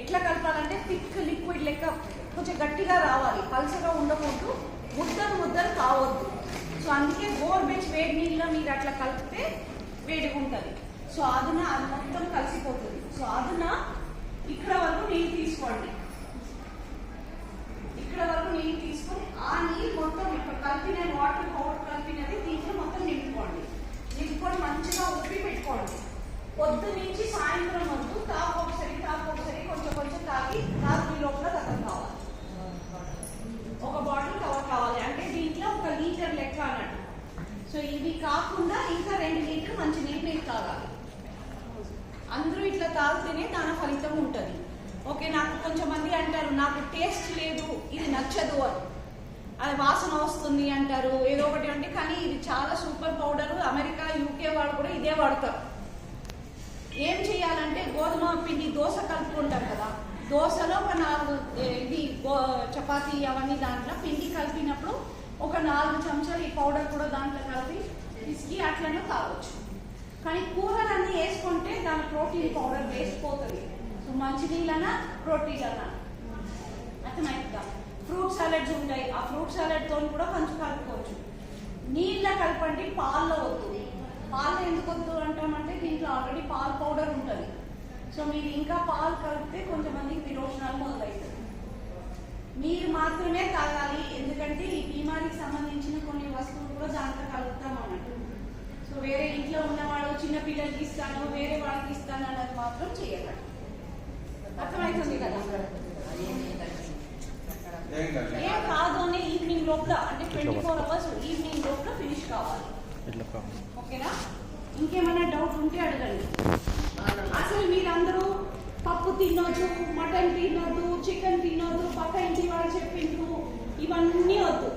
ఎట్లా కలపాలంటే thick liquid లెక్క కొంచెం గట్టిగా రావాలి పల్చగా ఉండకూడదు ముద్దలు ముద్దలు కావద్దు. సో అందుకే గోర్బెచ్ వేడి నీళ్ళలో మీరు అట్లా కలిపితే వేడిగా ఉంటుంది. సో అదున అది మొత్తం కలిసిపోతుంది. సో అదున ఇక్కడ వరకు నీళ్ళు తీసుకోండి. ఇక్కడ వరకు నీళ్ళు తీసుకొని ఆ నీళ్ళు మొత్తం ఇక్కడ కలిపిన వాటర్ పౌడర్ కలిపినది దీంట్లో మొత్తం నింపుకోండి. నింపుకొని మంచిగా ఉప్పి పెట్టుకోండి. పొద్దు నుంచి సాయంత్రం వద్దు కాకపోతే ఒకసారి తాపు ఒకసారి కొంచెం కొంచెం తాగి రాత్రి లోపల కథం కావాలి ఒక బాటిల్ కవర్ కావాలి అంటే దీంట్లో ఒక లీటర్ లెక్క అన్నట్టు సో ఇది కాకుండా ఇంకా రెండు లీటర్లు మంచి నీళ్ళు మీరు తాగాలి. అందరూ ఇట్లా తాగితేనే దాని ఫలితం ఉంటుంది. ఓకే నాకు కొంచెం మంది అంటారు నాకు టేస్ట్ లేదు ఇది నచ్చదు అని. అది వాసన వస్తుంది అంటారు ఏదో ఒకటి అంటే కానీ ఇది చాలా సూపర్ పౌడర్. అమెరికా యూకే వాళ్ళు కూడా ఇదే వాడతారు. ఏం చేయాలంటే గోధుమ పిండి దోశ కలుపుకుంటాం కదా. దోశలో ఒక నాలుగు ఇది గో- చపాతీ అవన్నీ దాంట్లో పిండి కలిపినప్పుడు ఒక నాలుగు చెంచాలు ఈ పౌడర్ కూడా దాంట్లో కలిపి పిసికి అట్లనే తాగొచ్చు కానీ కూరలన్నీ వేసుకుంటే దాని ప్రోటీన్ పౌడర్ వేసిపోతుంది. సో మంచినీళ్ళనా ప్రోటీన్? అన్నా అర్థమైందా? ఫ్రూట్ సాలెడ్స్ ఉంటాయి. ఆ ఫ్రూట్ సాలెడ్తో కూడా కొంచెం కలుపుకోవచ్చు. నీళ్ళ కలపండి పాల్లో వద్దు. పాలు ఎందుకు వద్దు అంటామంటే దీంట్లో ఆల్రెడీ పాల్ పౌడర్ ఉంటుంది. సో మీరు ఇంకా పాలు కలిపితే కొంతమందికి విరోచనాలు మొదలవుతుంది మీరు మాత్రమే తాగాలి ఎందుకంటే ఈ బీమారికి సంబంధించిన కొన్ని వస్తువులు కూడా దాంట్లో కలుపుతాం అన్నట్టు సో వేరే ఇంట్లో ఉన్నవాడు చిన్న పిల్లలకి ఇస్తాను వేరే వాళ్ళకి ఇస్తాను అన్నది మాత్రం చేయకండి అర్థమవుతుంది కదా? ఏం కాదు. ఏం కాదు అని ఈవినింగ్ లోపల అంటే ట్వంటీ ఫోర్ అవర్స్ ఈవినింగ్ లోపల ఫినిష్ కావాలి? ఓకేనా? ఇంకేమైనా డౌట్ ఉంటే అడగండి. అసలు మీరందరూ పప్పు తినొద్దు మటన్ తినొద్దు చికెన్ తినొద్దు పక్క ఇంటి వాళ్ళు చెప్పిండ్రు. ఇవన్నీ వద్దు.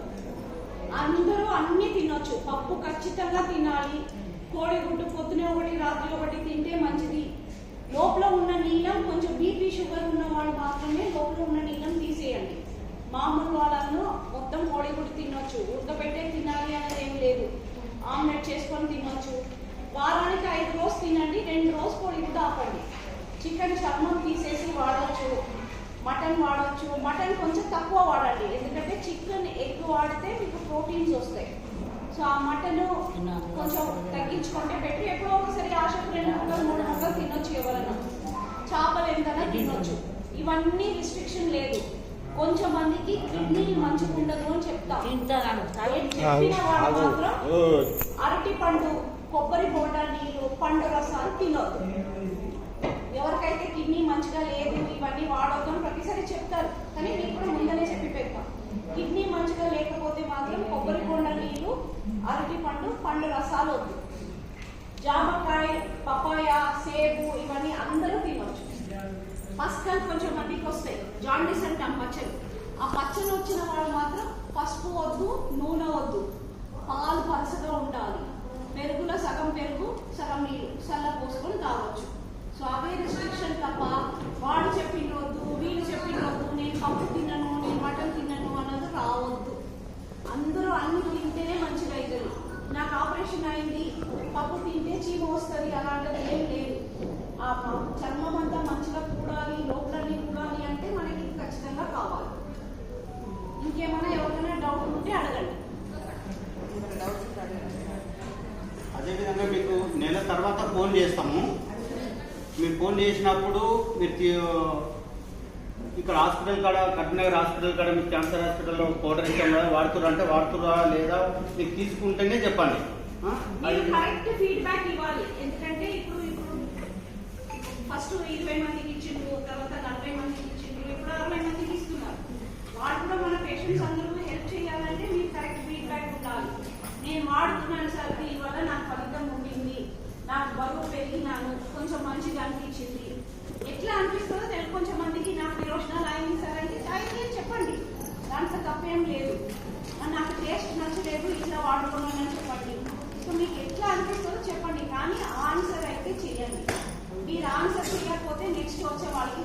అందరూ అన్ని తినొచ్చు. పప్పు ఖచ్చితంగా తినాలి. కోడిగుడ్డు పొద్దునే ఒకటి రాత్రి ఒకటి తింటే మంచిది. లోపల ఉన్న నీళ్ళం కొంచెం బీపీ షుగర్ ఉన్న వాళ్ళు మాత్రమే లోపల ఉన్న నీళ్ళం తీసేయండి. మామూలు వాళ్ళను మొత్తం కోడిగుడ్డు తినొచ్చు. ఉడకబెట్టే తినాలి అనేది ఏం లేదు. ఆమ్లెట్ చేసుకొని తినొచ్చు. వారానికి ఐదు రోజు తినండి రెండు రోజు కోడిగుడ్డు ఆపండి. చికెన్ చర్మం తీసేసి వాడవచ్చు మటన్ వాడవచ్చు మటన్ కొంచెం తక్కువ వాడండి. ఎందుకంటే చికెన్ ఎగ్ వాడితే మీకు ప్రోటీన్స్ వస్తాయి. సో ఆ మటన్ కొంచెం తగ్గించుకుంటే బెటర్ ఎప్పుడో ఒకసారి ఆశకు రెండు ముక్కలు మూడు ముక్కలు తినొచ్చు ఎవరైనా. చేపలు ఎంతైనా తినొచ్చు. ఇవన్నీ రిస్ట్రిక్షన్ లేదు. కొంచెం మందికి కిడ్నీ మంచిగా ఉండదు అని చెప్తాం. చెప్పిన మాత్రం అరటి పండు కొబ్బరి బోండా నీళ్ళు పండు రసాలు తినొద్దు ఎవరికైతే కిడ్నీ మంచిగా లేదు ఇవన్నీ వాడొద్దు అని ప్రతిసారి చెప్తారు కానీ మీకు కూడా ముందనే చెప్పి పెడతాం కిడ్నీ మంచిగా లేకపోతే మాత్రం కొబ్బరి బోండా నీళ్ళు అరటి పండు రసాలు వద్దు జామకాయ పపాయ సేబు ఇవన్నీ అందరూ తినవచ్చు పస్కల్ కొంచెం మందికి వస్తాయి. జాండీస్ అంటాం పచ్చడి ఆ పచ్చడి వచ్చిన వాళ్ళు మాత్రం పసుపు వద్దు నూనె వద్దు. పాలు పలసగా ఉండాలి. పెరుగులో సగం పెరుగు సగం నీళ్ళు. చల్ల పోసుకొని తాగొచ్చు. సో అవే రిస్ట్రిక్షన్ తప్ప వాడు చెప్పిండు వద్దు వీళ్ళు చెప్పిండు వద్దు నేను పప్పు తినను నేను మటన్ తినను అన్నది రావద్దు అందరూ అన్ని తింటేనే మంచిగా అవుతుంది నాకు ఆపరేషన్ అయింది పప్పు తింటే చీమ వస్తుంది అలాంటిది ఏం లేదు. ఆ చర్మం అంతా మంచిగా కూడాలి లోపలన్నీ కూడాలి అంటే మనకి ఖచ్చితంగా కావాలి. ఇంకేమైనా ఎవరికైనా డౌట్ ఉంటే అడగండి. అదేవిధంగా మీకు నెల తర్వాత ఫోన్ చేస్తాము. మీరు ఫోన్ చేసినప్పుడు మీరు ఇక్కడ హాస్పిటల్ కాడ కట్నగర్ హాస్పిటల్ కాడ మీకు క్యాన్సర్ హాస్పిటల్లో పౌడర్ ఇచ్చాం కదా వాడుతురా అంటే వాడుతురా లేదా మీకు తీసుకుంటేనే చెప్పండి. మీరు కరెక్ట్ ఫీడ్బ్యాక్ ఇవ్వాలి. ఎందుకంటే ఇప్పుడు ఇప్పుడు ఫస్ట్ ఇరవై మందికి ఇచ్చిండ్రు తర్వాత నలభై మందికి ఇచ్చిండ్రు ఇప్పుడు అరవై మందికి ఇస్తున్నారు. వాళ్ళు కూడా మన పేషెంట్స్ అందరూ ചോദിച്ച വളരെ